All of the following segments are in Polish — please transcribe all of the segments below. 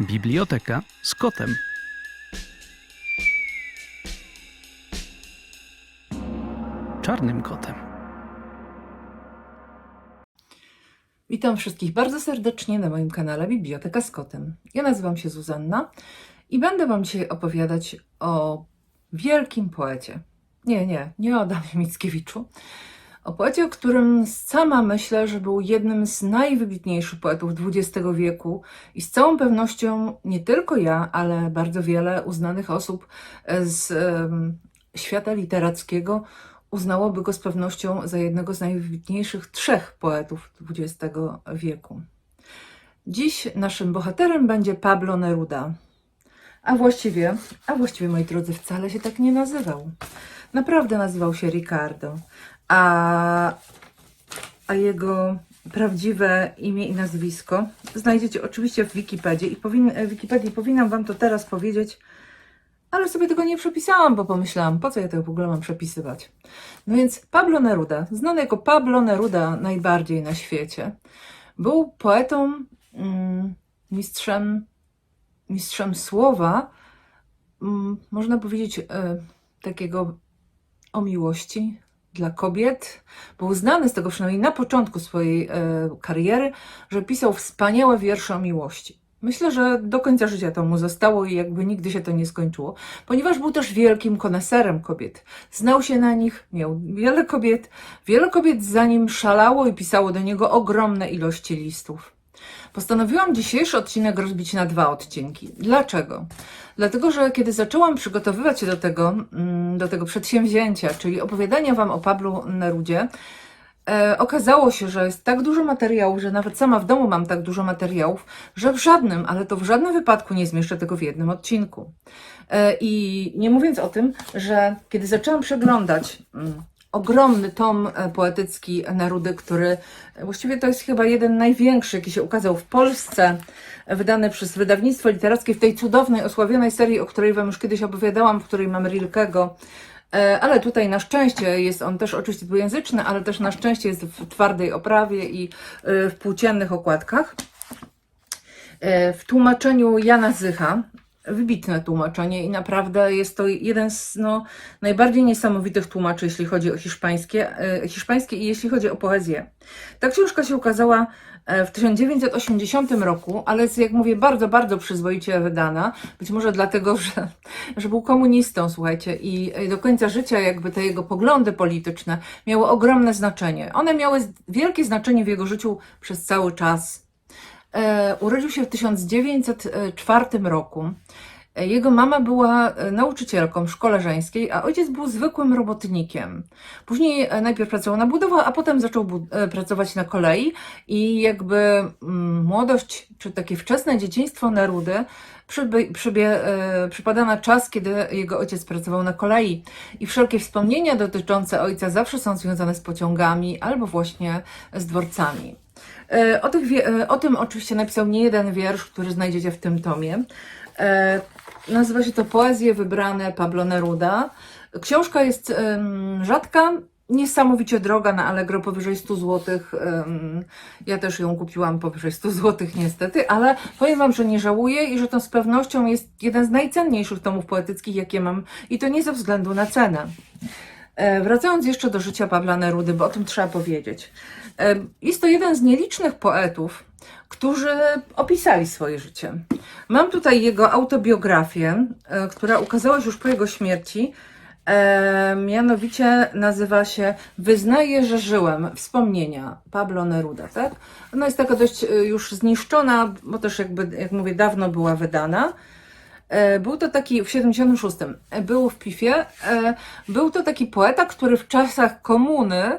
Biblioteka z kotem. Czarnym kotem. Witam wszystkich bardzo serdecznie na moim kanale Biblioteka z Kotem. Ja nazywam się Zuzanna i będę Wam dzisiaj opowiadać o wielkim poecie. Nie, nie, nie o Adamie Mickiewiczu. O poecie, o którym sama myślę, że był jednym z najwybitniejszych poetów XX wieku i z całą pewnością nie tylko ja, ale bardzo wiele uznanych osób z em, świata literackiego uznałoby go z pewnością za jednego z najwybitniejszych trzech poetów XX wieku. Dziś naszym bohaterem będzie Pablo Neruda. A właściwie, a właściwie moi drodzy, wcale się tak nie nazywał. Naprawdę nazywał się Ricardo. A, a jego prawdziwe imię i nazwisko znajdziecie oczywiście w Wikipedii i powin, w Wikipedii powinnam Wam to teraz powiedzieć, ale sobie tego nie przepisałam, bo pomyślałam, po co ja tego w ogóle mam przepisywać. No więc Pablo Neruda, znany jako Pablo Neruda najbardziej na świecie, był poetą, mm, mistrzem, mistrzem słowa, mm, można powiedzieć, e, takiego o miłości dla kobiet. Był znany z tego przynajmniej na początku swojej e, kariery, że pisał wspaniałe wiersze o miłości. Myślę, że do końca życia to mu zostało i jakby nigdy się to nie skończyło, ponieważ był też wielkim koneserem kobiet. Znał się na nich, miał wiele kobiet, wiele kobiet za nim szalało i pisało do niego ogromne ilości listów. Postanowiłam dzisiejszy odcinek rozbić na dwa odcinki. Dlaczego? Dlatego, że kiedy zaczęłam przygotowywać się do tego, mm, do tego przedsięwzięcia, czyli opowiadania Wam o Pablu Nerudzie, e, okazało się, że jest tak dużo materiałów, że nawet sama w domu mam tak dużo materiałów, że w żadnym, ale to w żadnym wypadku nie zmieszczę tego w jednym odcinku. E, I nie mówiąc o tym, że kiedy zaczęłam przeglądać mm, ogromny tom e, poetycki Nerudy, który e, właściwie to jest chyba jeden największy, jaki się ukazał w Polsce, wydany przez wydawnictwo literackie w tej cudownej, osławionej serii, o której Wam już kiedyś opowiadałam, w której mamy Rilkego. E, Ale tutaj na szczęście jest on też oczywiście dwujęzyczny, ale też na szczęście jest w twardej oprawie i w płóciennych okładkach. W tłumaczeniu Jana Zycha, wybitne tłumaczenie i naprawdę jest to jeden z no, najbardziej niesamowitych tłumaczy, jeśli chodzi o hiszpańskie, e, hiszpańskie i jeśli chodzi o poezję. Ta książka się ukazała e, w 1980 roku, ale jest, jak mówię, bardzo, bardzo przyzwoicie wydana. Być może dlatego, że, że był komunistą, słuchajcie, i do końca życia jakby te jego poglądy polityczne miały ogromne znaczenie. One miały wielkie znaczenie w jego życiu przez cały czas. E, urodził się w 1904 roku. E, Jego mama była e, nauczycielką w szkole żeńskiej, a ojciec był zwykłym robotnikiem. Później najpierw pracował na budowach, a potem zaczął pracować na kolei i jakby mm, młodość, czy takie wczesne dzieciństwo Nerudy przybie, e, przypada na czas, kiedy jego ojciec pracował na kolei. I wszelkie wspomnienia dotyczące ojca zawsze są związane z pociągami albo właśnie z dworcami. E, O, e, o tym oczywiście napisał nie jeden wiersz, który znajdziecie w tym tomie. E, Nazywa się to Poezje wybrane Pablo Neruda. Książka jest rzadka, niesamowicie droga na Allegro, powyżej 100 zł. Ja też ją kupiłam powyżej 100 zł niestety, ale powiem Wam, że nie żałuję i że to z pewnością jest jeden z najcenniejszych tomów poetyckich, jakie mam i to nie ze względu na cenę. Wracając jeszcze do życia Pabla Nerudy, bo o tym trzeba powiedzieć. Jest to jeden z nielicznych poetów, którzy opisali swoje życie. Mam tutaj jego autobiografię, e, która ukazała się już po jego śmierci. Mianowicie nazywa się Wyznaję, że żyłem. Wspomnienia Pablo Neruda, tak? Ona jest taka dość e, już zniszczona, bo też jakby, jak mówię, dawno była wydana. E, Był to taki, w 76, e, był w PIFie, był to taki poeta, który w czasach komuny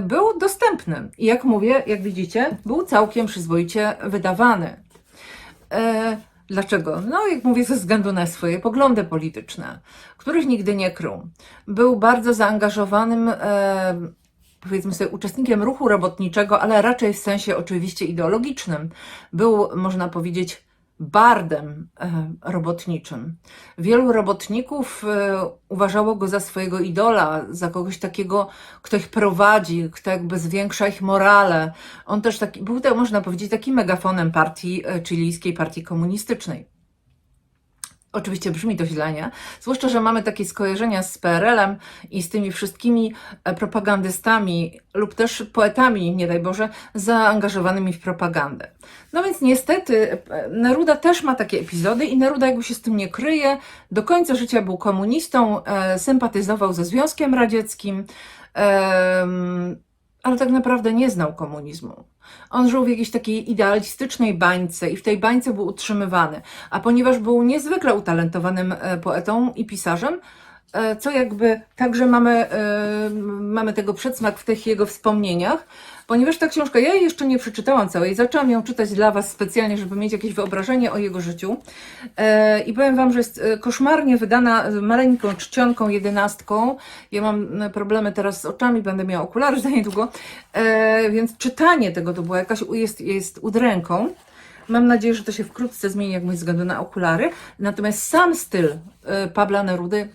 był dostępny. I jak mówię, jak widzicie, był całkiem przyzwoicie wydawany. E, Dlaczego? No, jak mówię, ze względu na swoje poglądy polityczne, których nigdy nie krył. Był bardzo zaangażowanym, e, powiedzmy sobie, uczestnikiem ruchu robotniczego, ale raczej w sensie oczywiście ideologicznym. Był, można powiedzieć, bardem e, robotniczym. Wielu robotników e, uważało go za swojego idola, za kogoś takiego, kto ich prowadzi, kto jakby zwiększa ich morale. On też taki, był, można powiedzieć, takim megafonem partii e, chilijskiej, partii komunistycznej. Oczywiście brzmi to źle, nie? Zwłaszcza, że mamy takie skojarzenia z PRL-em i z tymi wszystkimi e, propagandystami lub też poetami, nie daj Boże, zaangażowanymi w propagandę. No więc niestety e, Neruda też ma takie epizody i Neruda jakby się z tym nie kryje. Do końca życia był komunistą, e, sympatyzował ze Związkiem Radzieckim, ale tak naprawdę nie znał komunizmu. On żył w jakiejś takiej idealistycznej bańce i w tej bańce był utrzymywany. A ponieważ był niezwykle utalentowanym e, poetą i pisarzem, co jakby także mamy, e, mamy tego przedsmak w tych jego wspomnieniach, ponieważ ta książka, ja jej jeszcze nie przeczytałam całej, zaczęłam ją czytać dla Was specjalnie, żeby mieć jakieś wyobrażenie o jego życiu. E, I powiem Wam, że jest e, koszmarnie wydana maleńką czcionką, jedenastką. Ja mam e, problemy teraz z oczami, będę miała okulary za niedługo, e, więc czytanie tego to była jakaś, jest, jest udręką. Mam nadzieję, że to się wkrótce zmieni, jak mój względu na okulary. Natomiast sam styl e, Pabla Nerudy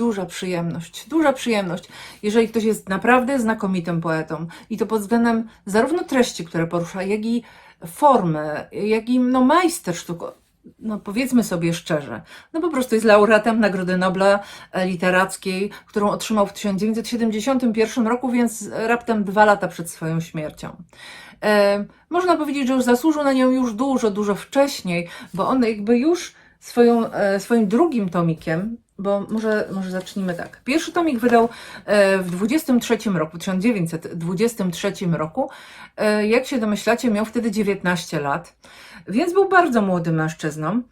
Duża przyjemność, duża przyjemność, jeżeli ktoś jest naprawdę znakomitym poetą i to pod względem zarówno treści, które porusza, jak i formy, jak i no, majster. No powiedzmy sobie szczerze, no po prostu jest laureatem Nagrody Nobla e, Literackiej, którą otrzymał w 1971 roku, więc raptem dwa lata przed swoją śmiercią. E, można powiedzieć, że już zasłużył na nią już dużo, dużo wcześniej, bo on jakby już swoją, e, swoim drugim tomikiem, bo może, może zacznijmy tak. Pierwszy tomik wydał e, w 23 roku, 1923 roku. E, Jak się domyślacie, miał wtedy 19 lat, więc był bardzo młodym mężczyzną.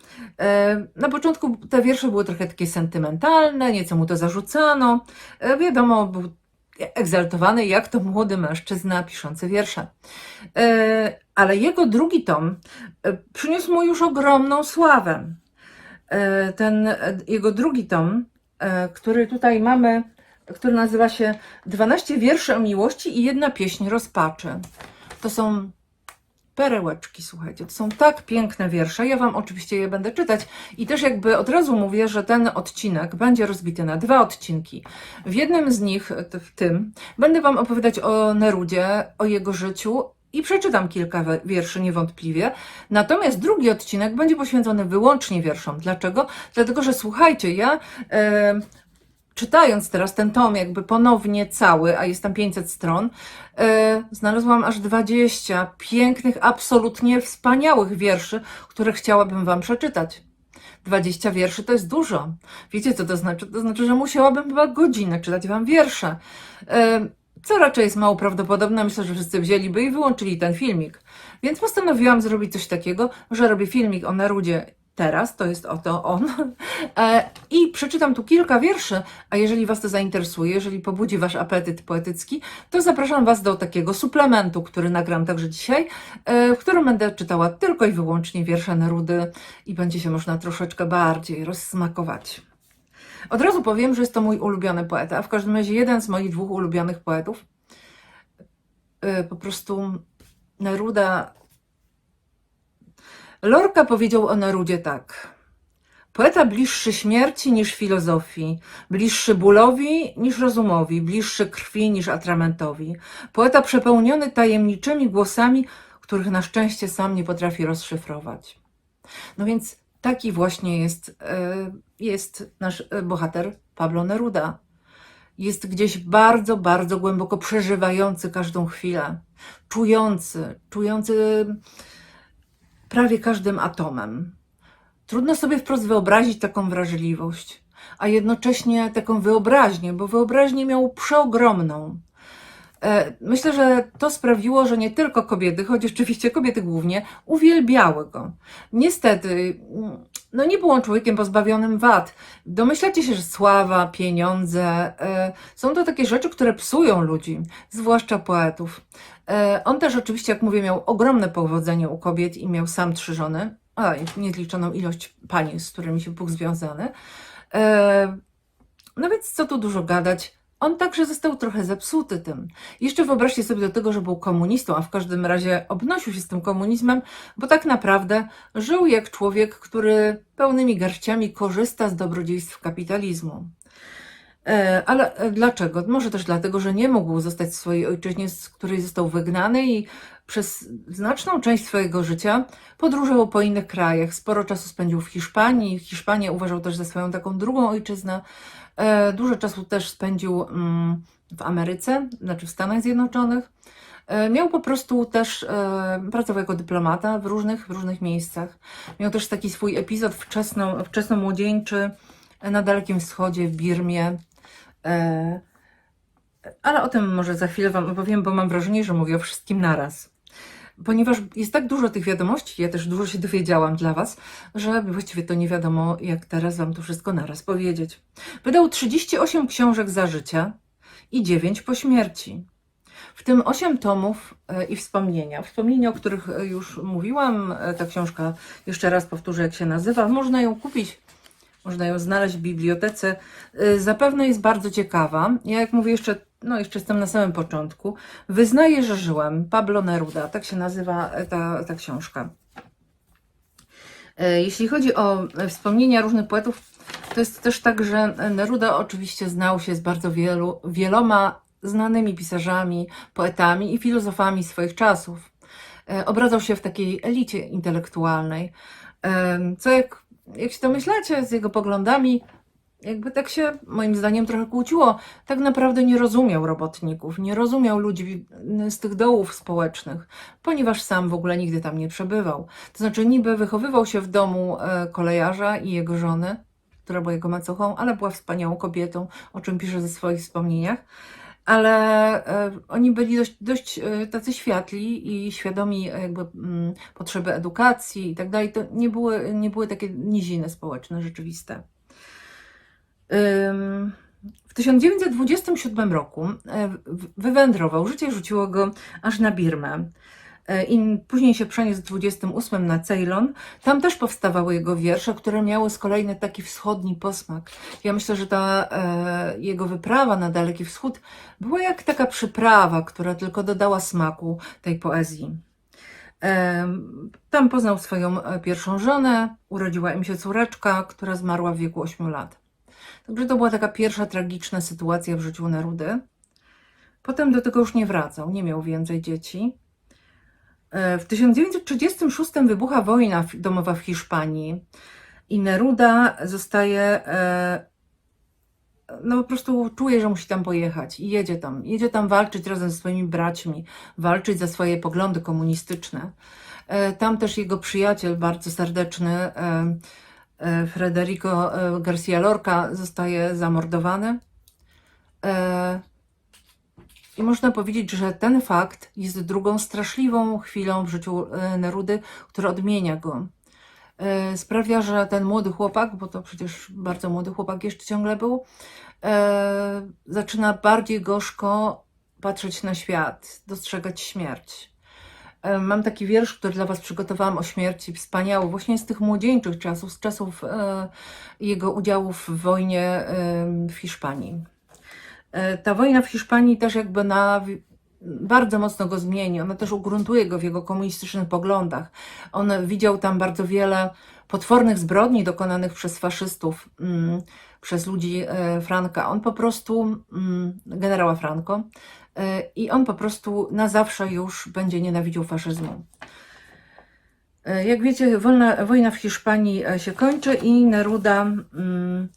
E, Na początku te wiersze były trochę takie sentymentalne, nieco mu to zarzucano. Wiadomo, był egzaltowany jak to młody mężczyzna piszący wiersze. Ale jego drugi tom przyniósł mu już ogromną sławę. E, Ten e, jego drugi tom, e, który tutaj mamy, który nazywa się 12 wierszy o miłości i jedna pieśń rozpaczy. To są perełeczki, słuchajcie. To są tak piękne wiersze. Ja Wam oczywiście je będę czytać i też jakby od razu mówię, że ten odcinek będzie rozbity na dwa odcinki. W jednym z nich, w tym, będę Wam opowiadać o Nerudzie, o jego życiu i przeczytam kilka wierszy niewątpliwie. Natomiast drugi odcinek będzie poświęcony wyłącznie wierszom. Dlaczego? Dlatego, że słuchajcie, ja e, czytając teraz ten tom jakby ponownie cały, a jest tam 500 stron, e, znalazłam aż 20 pięknych, absolutnie wspaniałych wierszy, które chciałabym Wam przeczytać. 20 wierszy to jest dużo. Wiecie, co to znaczy? To znaczy, że musiałabym chyba godzinę czytać Wam wiersze. Co raczej jest mało prawdopodobne, myślę, że wszyscy wzięliby i wyłączyli ten filmik. Więc postanowiłam zrobić coś takiego, że robię filmik o Nerudzie teraz, to jest oto on, e, i przeczytam tu kilka wierszy, a jeżeli Was to zainteresuje, jeżeli pobudzi Wasz apetyt poetycki, to zapraszam Was do takiego suplementu, który nagram także dzisiaj, e, w którym będę czytała tylko i wyłącznie wiersze Nerudy i będzie się można troszeczkę bardziej rozsmakować. Od razu powiem, że jest to mój ulubiony poeta, a w każdym razie jeden z moich dwóch ulubionych poetów. Yy, Po prostu Neruda. Lorca powiedział o Nerudzie tak. Poeta bliższy śmierci niż filozofii, bliższy bólowi niż rozumowi, bliższy krwi niż atramentowi. Poeta przepełniony tajemniczymi głosami, których na szczęście sam nie potrafi rozszyfrować. No więc taki właśnie jest, e, jest nasz e, bohater Pablo Neruda. Jest gdzieś bardzo, bardzo głęboko przeżywający każdą chwilę, czujący, czujący prawie każdym atomem. Trudno sobie wprost wyobrazić taką wrażliwość, a jednocześnie taką wyobraźnię, bo wyobraźnię miał przeogromną. E, Myślę, że to sprawiło, że nie tylko kobiety, choć oczywiście kobiety głównie, uwielbiały go. Niestety, mm, no nie był on człowiekiem pozbawionym wad. Domyślacie się, że sława, pieniądze e, są to takie rzeczy, które psują ludzi, zwłaszcza poetów. E, On też oczywiście, jak mówię, miał ogromne powodzenie u kobiet i miał sam trzy żony, a niezliczoną ilość pani, z którymi się był związany. E, No więc co tu dużo gadać, on także został trochę zepsuty tym. Jeszcze wyobraźcie sobie do tego, że był komunistą, a w każdym razie obnosił się z tym komunizmem, bo tak naprawdę żył jak człowiek, który pełnymi garściami korzysta z dobrodziejstw kapitalizmu. E, Ale dlaczego? Może też dlatego, że nie mógł zostać w swojej ojczyźnie, z której został wygnany i przez znaczną część swojego życia podróżował po innych krajach. Sporo czasu spędził w Hiszpanii. Hiszpanię uważał też za swoją taką drugą ojczyznę. E, Dużo czasu też spędził mm, w Ameryce, znaczy w Stanach Zjednoczonych. E, Miał po prostu też, e, pracował jako dyplomata w różnych, w różnych miejscach. Miał też taki swój epizod wczesno, wczesnomłodzieńczy na Dalekim Wschodzie, w Birmie. Ale o tym może za chwilę Wam opowiem, bo mam wrażenie, że mówię o wszystkim naraz. Ponieważ jest tak dużo tych wiadomości, ja też dużo się dowiedziałam dla Was, że właściwie to nie wiadomo, jak teraz Wam to wszystko naraz powiedzieć. Wydał 38 książek za życia i 9 po śmierci. W tym 8 tomów e, i wspomnienia. Wspomnienia, o których e, już mówiłam, e, ta książka, jeszcze raz powtórzę, jak się nazywa. Można ją kupić, można ją znaleźć w bibliotece. E, Zapewne jest bardzo ciekawa. Ja, jak mówię, jeszcze, no, jeszcze jestem na samym początku. Wyznaję, że żyłem. Pablo Neruda, tak się nazywa e, ta, ta książka. E, Jeśli chodzi o e, wspomnienia różnych poetów, to jest też tak, że Neruda oczywiście znał się z bardzo wielu, wieloma znanymi pisarzami, poetami i filozofami swoich czasów. Obracał się w takiej elicie intelektualnej, co jak, jak się domyślacie z jego poglądami, jakby tak się moim zdaniem trochę kłóciło. Tak naprawdę nie rozumiał robotników, nie rozumiał ludzi z tych dołów społecznych, ponieważ sam w ogóle nigdy tam nie przebywał. To znaczy niby wychowywał się w domu e, kolejarza i jego żony, która była jego macochą, ale była wspaniałą kobietą, o czym pisze ze swoich wspomnieniach. Ale e, oni byli dość, dość e, tacy światli i świadomi jakby mm, potrzeby edukacji i tak dalej. To nie były, nie były takie niziny społeczne, rzeczywiste. W 1927 roku e, wywędrował, życie rzuciło go aż na Birmę. E, I później się przeniósł w 28 na Ceylon. Tam też powstawały jego wiersze, które miały z kolei taki wschodni posmak. Ja myślę, że ta e, jego wyprawa na Daleki Wschód była jak taka przyprawa, która tylko dodała smaku tej poezji. Em, Tam poznał swoją e, pierwszą żonę, urodziła im się córeczka, która zmarła w wieku 8 lat. Także to była taka pierwsza tragiczna sytuacja w życiu Nerudy. Potem do tego już nie wracał, nie miał więcej dzieci. E, W 1936 wybucha wojna domowa w Hiszpanii i Neruda zostaje, e, no po prostu czuje, że musi tam pojechać i jedzie tam. Jedzie tam walczyć razem ze swoimi braćmi, walczyć za swoje poglądy komunistyczne. E, Tam też jego przyjaciel, bardzo serdeczny, Federico Garcia Lorca, zostaje zamordowany. I można powiedzieć, że ten fakt jest drugą straszliwą chwilą w życiu e, Nerudy, która odmienia go. E, Sprawia, że ten młody chłopak, bo to przecież bardzo młody chłopak jeszcze ciągle był, e, zaczyna bardziej gorzko patrzeć na świat, dostrzegać śmierć. Mam taki wiersz, który dla Was przygotowałam o śmierci, wspaniały, właśnie z tych młodzieńczych czasów, z czasów jego udziału w wojnie w Hiszpanii. E, Ta wojna w Hiszpanii też jakby na bardzo mocno go zmieni. Ona też ugruntuje go w jego komunistycznych poglądach. On widział tam bardzo wiele potwornych zbrodni dokonanych przez faszystów, mm, przez ludzi e, Franka. On po prostu, mm, generała Franco, e, i on po prostu na zawsze już będzie nienawidził faszyzmu. Jak wiecie, wolna, wojna w Hiszpanii się kończy i Neruda mm,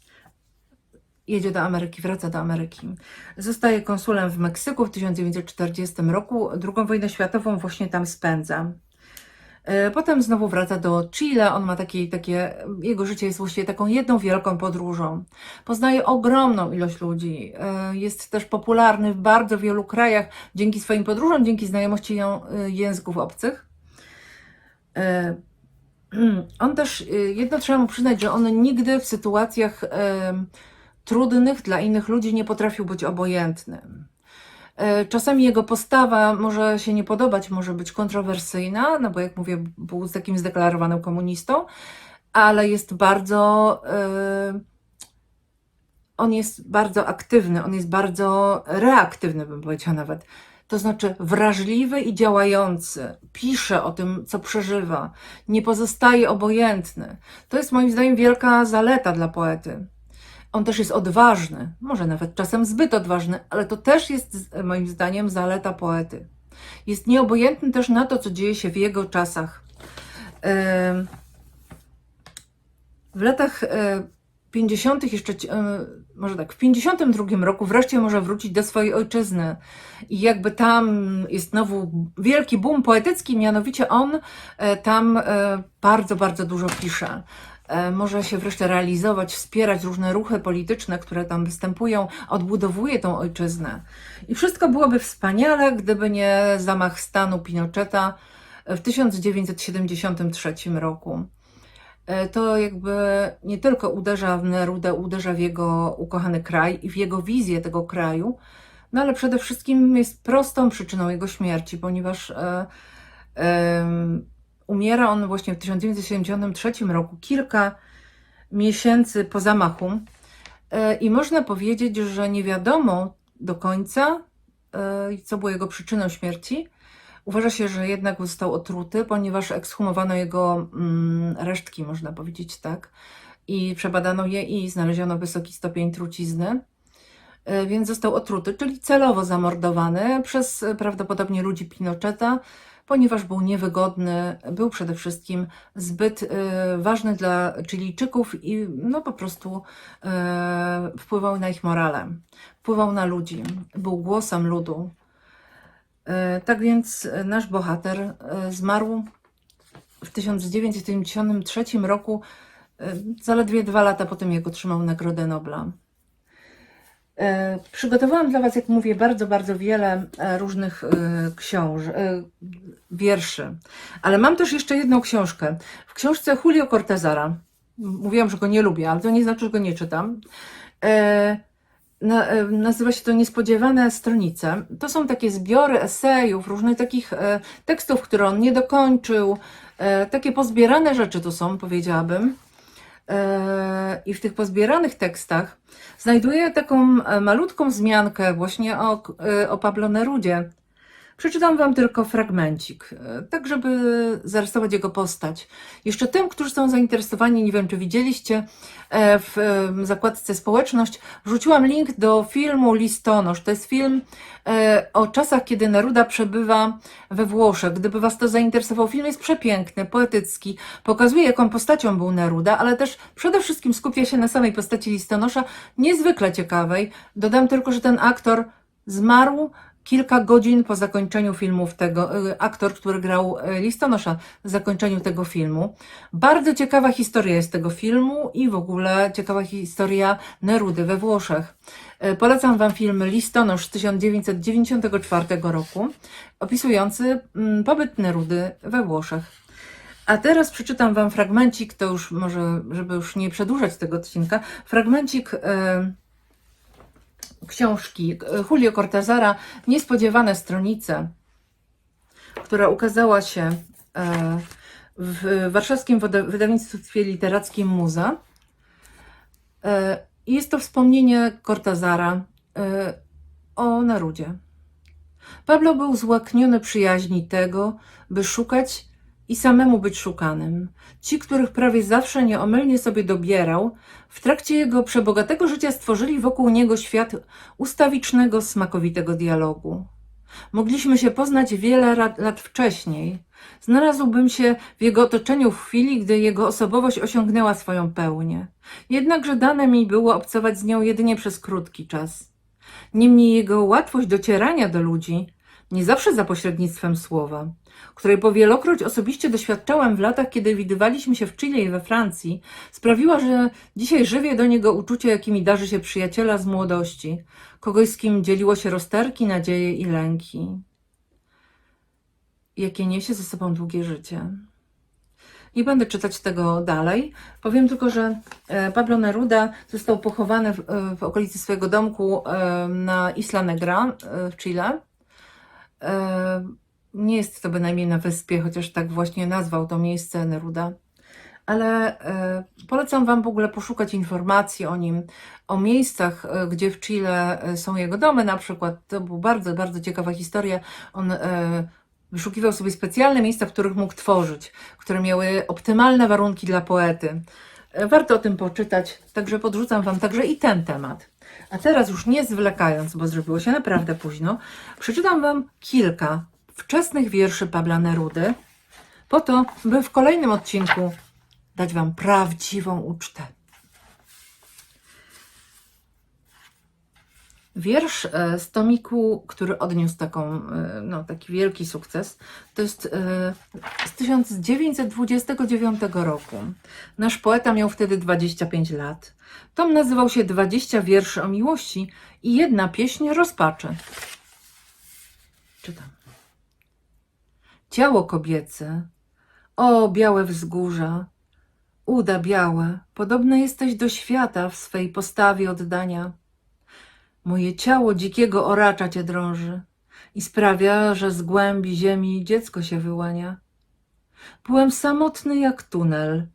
jedzie do Ameryki, wraca do Ameryki. Zostaje konsulem w Meksyku w 1940 roku. Drugą wojnę światową właśnie tam spędza. E, Potem znowu wraca do Chile. On ma takie, takie, jego życie jest właściwie taką jedną wielką podróżą. Poznaje ogromną ilość ludzi. E, Jest też popularny w bardzo wielu krajach dzięki swoim podróżom, dzięki znajomości e, języków obcych. On też, jedno trzeba mu przyznać, że on nigdy w sytuacjach trudnych dla innych ludzi nie potrafił być obojętny. E, Czasami jego postawa może się nie podobać, może być kontrowersyjna, no bo jak mówię, był takim zdeklarowanym komunistą, ale jest bardzo. e, on jest bardzo aktywny, on jest bardzo reaktywny, bym powiedziała nawet. To znaczy wrażliwy i działający. Pisze o tym, co przeżywa. Nie pozostaje obojętny. To jest moim zdaniem wielka zaleta dla poety. On też jest odważny, może nawet czasem zbyt odważny, ale to też jest moim zdaniem zaleta poety. Jest nieobojętny też na to, co dzieje się w jego czasach. W latach e, 50. jeszcze, ci- e, może tak, w 52 roku wreszcie może wrócić do swojej ojczyzny. I jakby tam jest znowu wielki boom poetycki, mianowicie on e, tam e, bardzo, bardzo dużo pisze. E, Może się wreszcie realizować, wspierać różne ruchy polityczne, które tam występują, odbudowuje tą ojczyznę. I wszystko byłoby wspaniale, gdyby nie zamach stanu Pinocheta w 1973 roku. E, To jakby nie tylko uderza w Nerudę, uderza w jego ukochany kraj i w jego wizję tego kraju, no ale przede wszystkim jest prostą przyczyną jego śmierci, ponieważ e, em, umiera on właśnie w 1973 roku, kilka miesięcy po zamachu. E, I można powiedzieć, że nie wiadomo do końca, e, co było jego przyczyną śmierci. Uważa się, że jednak został otruty, ponieważ ekshumowano jego mm, resztki, można powiedzieć tak, i przebadano je i znaleziono wysoki stopień trucizny. E, Więc został otruty, czyli celowo zamordowany przez prawdopodobnie ludzi Pinocheta, ponieważ był niewygodny, był przede wszystkim zbyt e, ważny dla Chilijczyków i no po prostu e, wpływał na ich morale, wpływał na ludzi, był głosem ludu. E, Tak więc nasz bohater zmarł w 1973 roku, zaledwie dwa lata po tym, jak otrzymał Nagrodę Nobla. E, Przygotowałam dla Was, jak mówię, bardzo, bardzo wiele e, różnych książ, e, wierszy. Ale mam też jeszcze jedną książkę. W książce Julio Cortazara. Mówiłam, że go nie lubię, ale to nie znaczy, że go nie czytam. Na, nazywa się to Niespodziewane stronice. To są takie zbiory esejów, różnych takich tekstów, które on nie dokończył. Takie pozbierane rzeczy to są, powiedziałabym. I w tych pozbieranych tekstach znajduję taką e, malutką wzmiankę właśnie o, e, o Pablo Nerudzie. Przeczytam Wam tylko fragmencik, e, tak żeby zarysować jego postać. Jeszcze tym, którzy są zainteresowani, nie wiem czy widzieliście, e, w zakładce społeczność wrzuciłam link do filmu Listonosz. To jest film e, o czasach, kiedy Neruda przebywa we Włoszech. Gdyby Was to zainteresował, film jest przepiękny, poetycki, pokazuje jaką postacią był Neruda, ale też przede wszystkim skupia się na samej postaci Listonosza, niezwykle ciekawej. Dodam tylko, że ten aktor zmarł kilka godzin po zakończeniu filmów tego, y, aktor, który grał y, listonosza zakończeniu tego filmu. Bardzo ciekawa historia jest tego filmu i w ogóle ciekawa historia Nerudy we Włoszech. Y, Polecam Wam film Listonosz z 1994 roku, opisujący mm, pobyt Nerudy we Włoszech. A teraz przeczytam Wam fragmencik, to już może, żeby już nie przedłużać tego odcinka, fragmencik y, książki e, Julio Cortazara Niespodziewane stronice, która ukazała się e, w warszawskim wydawnictwie literackim Muza. E, Jest to wspomnienie Cortazara o Nerudzie. Pablo był złakniony przyjaźni tego, by szukać i samemu być szukanym. Ci, których prawie zawsze nieomylnie sobie dobierał, w trakcie jego przebogatego życia stworzyli wokół niego świat ustawicznego, smakowitego dialogu. Mogliśmy się poznać wiele lat, wcześniej. Znalazłbym się w jego otoczeniu w chwili, gdy jego osobowość osiągnęła swoją pełnię. Jednakże dane mi było obcować z nią jedynie przez krótki czas. Niemniej jego łatwość docierania do ludzi, nie zawsze za pośrednictwem słowa, której powielokroć osobiście doświadczałem w latach, kiedy widywaliśmy się w Chile i we Francji, sprawiła, że dzisiaj żywię do niego uczucie, jakimi darzy się przyjaciela z młodości, kogoś, z kim dzieliło się rozterki, nadzieje i lęki, jakie niesie ze sobą długie życie. Nie będę czytać tego dalej. Powiem tylko, że e, Pablo Neruda został pochowany w, e, w okolicy swojego domku e, na Isla Negra w Chile. Nie jest to bynajmniej na wyspie, chociaż tak właśnie nazwał to miejsce Neruda. ale e, polecam Wam w ogóle poszukać informacji o nim, o miejscach, e, gdzie w Chile e, są jego domy na przykład. To była bardzo, bardzo ciekawa historia. On wyszukiwał sobie specjalne miejsca, w których mógł tworzyć, które miały optymalne warunki dla poety. Warto o tym poczytać, także podrzucam Wam także i ten temat. A teraz już nie zwlekając, bo zrobiło się naprawdę późno, przeczytam Wam kilka wczesnych wierszy Pabla Nerudy, po to, by w kolejnym odcinku dać Wam prawdziwą ucztę. Wiersz e, z tomiku, który odniósł taką, e, no, taki wielki sukces, to jest e, z 1929 roku. Nasz poeta miał wtedy 25 lat. Tom nazywał się 20 wierszy o miłości i jedna pieśń rozpaczy. Czytam. Ciało kobiece, o białe wzgórza, uda białe, podobne jesteś do świata w swej postawie oddania. Moje ciało dzikiego oracza cię drąży i sprawia, że z głębi ziemi dziecko się wyłania. Byłem samotny jak tunel.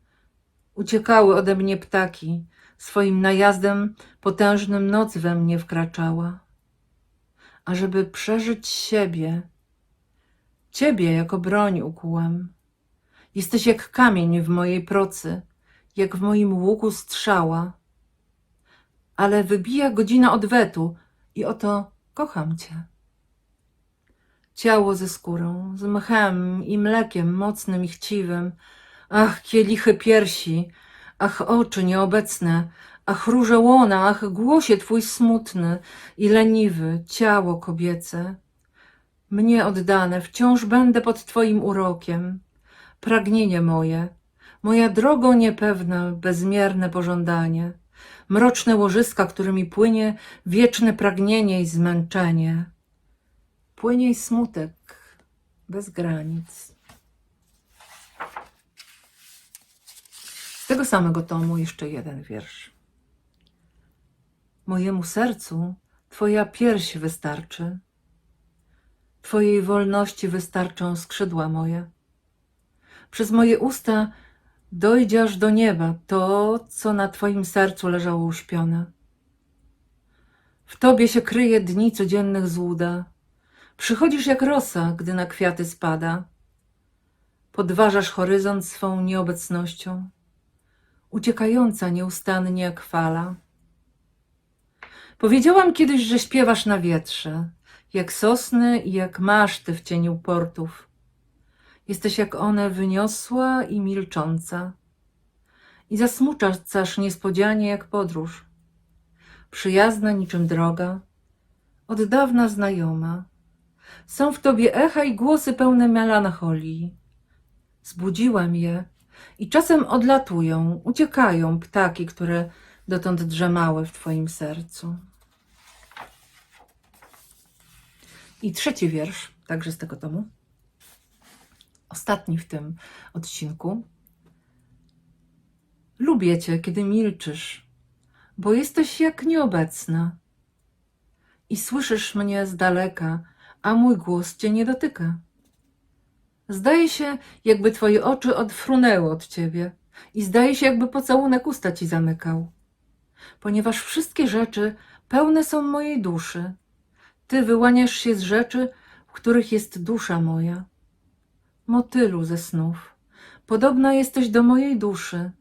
Uciekały ode mnie ptaki, swoim najazdem potężnym noc we mnie wkraczała. Ażeby przeżyć siebie, ciebie jako broń ukułem. Jesteś jak kamień w mojej procy, jak w moim łuku strzała. Ale wybija godzina odwetu i oto kocham cię. Ciało ze skórą, z mchem i mlekiem mocnym i chciwym. Ach, kielichy piersi, ach, oczy nieobecne, ach, róże łona, ach, głosie twój smutny i leniwy, ciało kobiece. Mnie oddane, wciąż będę pod twoim urokiem. Pragnienie moje, moja drogo niepewna, bezmierne pożądanie, mroczne łożyska, którymi płynie wieczne pragnienie i zmęczenie. Płynie i smutek bez granic. Z tego samego tomu jeszcze jeden wiersz. Mojemu sercu Twoja pierś wystarczy, Twojej wolności wystarczą skrzydła moje. Przez moje usta dojdzie aż do nieba to, co na Twoim sercu leżało uśpione. W Tobie się kryje dni codziennych złuda. Przychodzisz jak rosa, gdy na kwiaty spada. Podważasz horyzont swą nieobecnością, uciekająca nieustannie jak fala. Powiedziałam kiedyś, że śpiewasz na wietrze, jak sosny i jak maszty w cieniu portów. Jesteś jak one wyniosła i milcząca. I zasmuczasz niespodzianie jak podróż. Przyjazna niczym droga, od dawna znajoma. Są w tobie echa i głosy pełne melancholii. Zbudziłem je i czasem odlatują, uciekają ptaki, które dotąd drzemały w twoim sercu. I trzeci wiersz, także z tego tomu ostatni w tym odcinku. Lubię cię, kiedy milczysz, bo jesteś jak nieobecna i słyszysz mnie z daleka, a mój głos cię nie dotyka. Zdaje się, jakby twoje oczy odfrunęły od ciebie i zdaje się, jakby pocałunek usta ci zamykał. Ponieważ wszystkie rzeczy pełne są mojej duszy. Ty wyłaniasz się z rzeczy, w których jest dusza moja motylu ze snów. Podobna jesteś do mojej duszy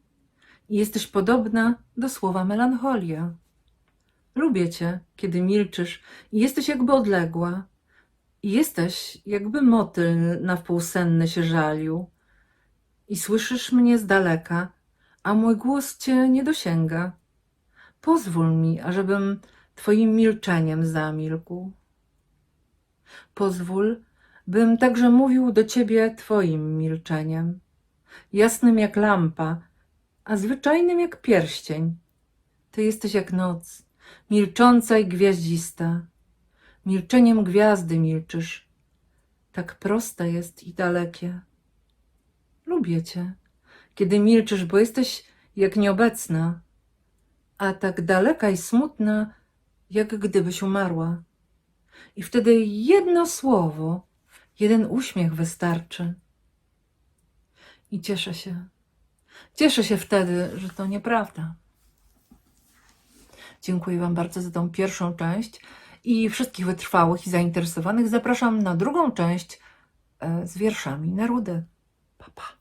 i jesteś podobna do słowa melancholia. Lubię cię, kiedy milczysz i jesteś jakby odległa. I jesteś jakby motyl na wpół senny się żalił. I słyszysz mnie z daleka, a mój głos cię nie dosięga. Pozwól mi, ażebym twoim milczeniem zamilkł. Pozwól, bym także mówił do ciebie twoim milczeniem, jasnym jak lampa, a zwyczajnym jak pierścień. Ty jesteś jak noc, milcząca i gwiaździsta. Milczeniem gwiazdy milczysz. Tak proste jest i dalekie. Lubię cię, kiedy milczysz, bo jesteś jak nieobecna, a tak daleka i smutna, jak gdybyś umarła. I wtedy jedno słowo, jeden uśmiech wystarczy. I cieszę się. Cieszę się wtedy, że to nieprawda. Dziękuję Wam bardzo za tą pierwszą część i wszystkich wytrwałych i zainteresowanych zapraszam na drugą część e, z wierszami Nerudy. Pa, pa.